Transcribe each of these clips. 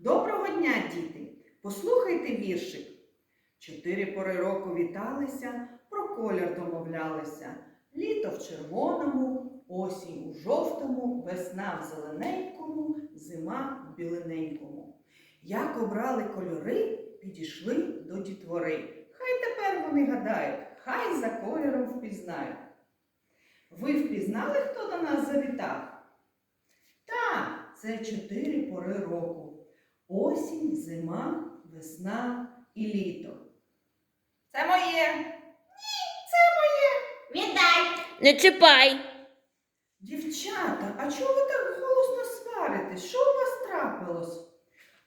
Доброго дня, діти! Послухайте віршик. Чотири пори року віталися, про колір домовлялися. Літо в червоному, осінь у жовтому, весна в зелененькому, зима в білененькому. Як обрали кольори, підійшли до дітвори. Хай тепер вони гадають, хай за кольором впізнають. Ви впізнали, хто до нас завітав? Так, це чотири пори року. Осінь, зима, весна і літо. Це моє. Ні, це моє. Віддай! Не чіпай. Дівчата, а чого ви так голосно сваритесь? Що у вас трапилось?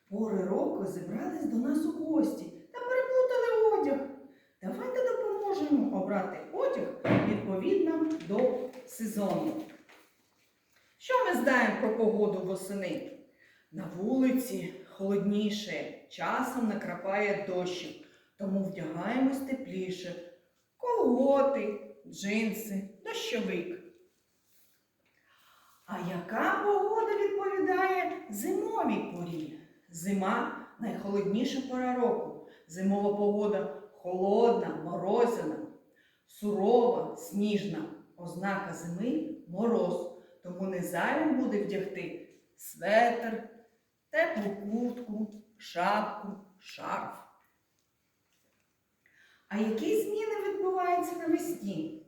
Пори року зібрались до нас у гості та переплутали одяг. Давайте допоможемо обрати одяг відповідно до сезону. Що ми знаємо про погоду восени? На вулиці холодніше, часом накрапає дощик, тому вдягаємось тепліше. Колготи, джинси, дощовик. А яка погода відповідає зимовій порі? Зима найхолодніша пора року. Зимова погода холодна, морозяна, сурова, сніжна. Ознака зими мороз. Тому не зайвим буде вдягти светр, теплу куртку, шапку, шарф. А які зміни відбуваються навесні?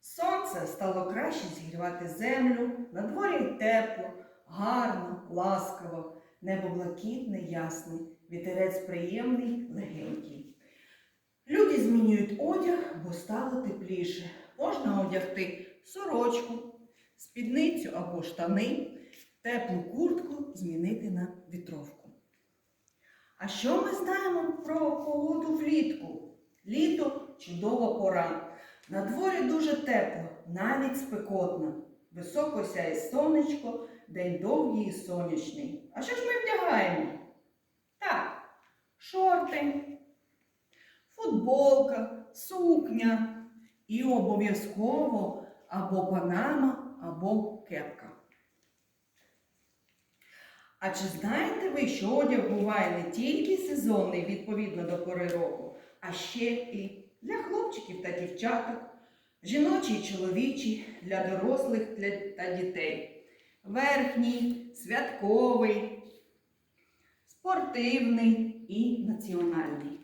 Сонце стало краще зігрівати землю, на дворі тепло, гарно, ласкаво, небо блакитне, ясне, вітерець приємний, легенький. Люди змінюють одяг, бо стало тепліше. Можна одягти сорочку, спідницю або штани, теплу куртку змінити на вітровку. А що ми знаємо про погоду влітку? Літо чудова пора. На дворі дуже тепло, навіть спекотно. Високо сяє сонечко, день довгий і сонячний. А що ж ми вдягаємо? Так, шорти, футболка, сукня і обов'язково або панама, або кепка. А чи знаєте ви, що одяг буває не тільки сезонний відповідно до пори року, а ще і для хлопчиків та дівчаток, жіночий і чоловічий, для дорослих та дітей, верхній, святковий, спортивний і національний.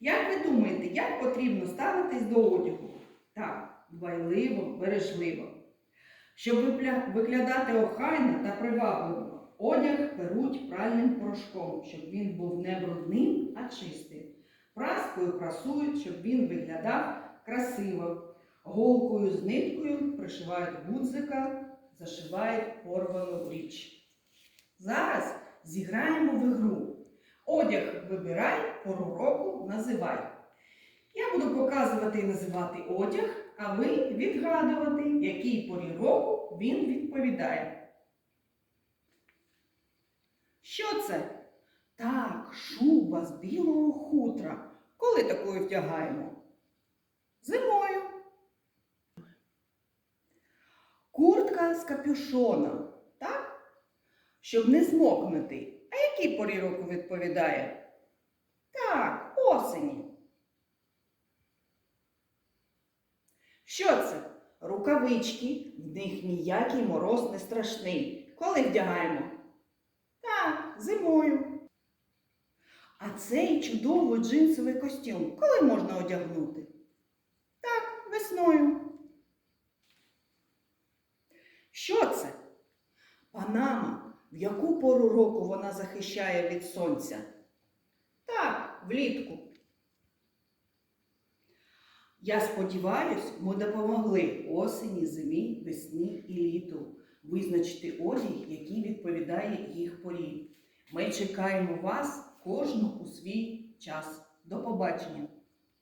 Як ви думаєте, як потрібно ставитись до одягу? Так, дбайливо, бережливо. Щоб виглядати охайно та привабливо, одяг беруть пральним порошком, щоб він був не брудним, а чистим. Праскою прасують, щоб він виглядав красиво. Голкою з ниткою пришивають гудзика, зашивають порвану річ. Зараз зіграємо в ігру. Одяг вибирай, пору року називай. Я буду показувати і називати одяг, а ви відгадувати, якій порі року він відповідає. Що це? Так, шуба з білого хутра. Коли такою вдягаємо? Зимою. Куртка з капюшоном, так? Щоб не змокнути. А якій порі року відповідає? Так, осені. Що це? Рукавички, в них ніякий мороз не страшний. Коли вдягаємо? Так, зимою. А цей чудовий джинсовий костюм коли можна одягнути? Так, весною. Що це? Панама. В яку пору року вона захищає від сонця? Так, влітку. Я сподіваюсь, ми допомогли осені, зимі, весні і літу визначити одяг, який відповідає їх порі. Ми чекаємо вас кожну у свій час. До побачення!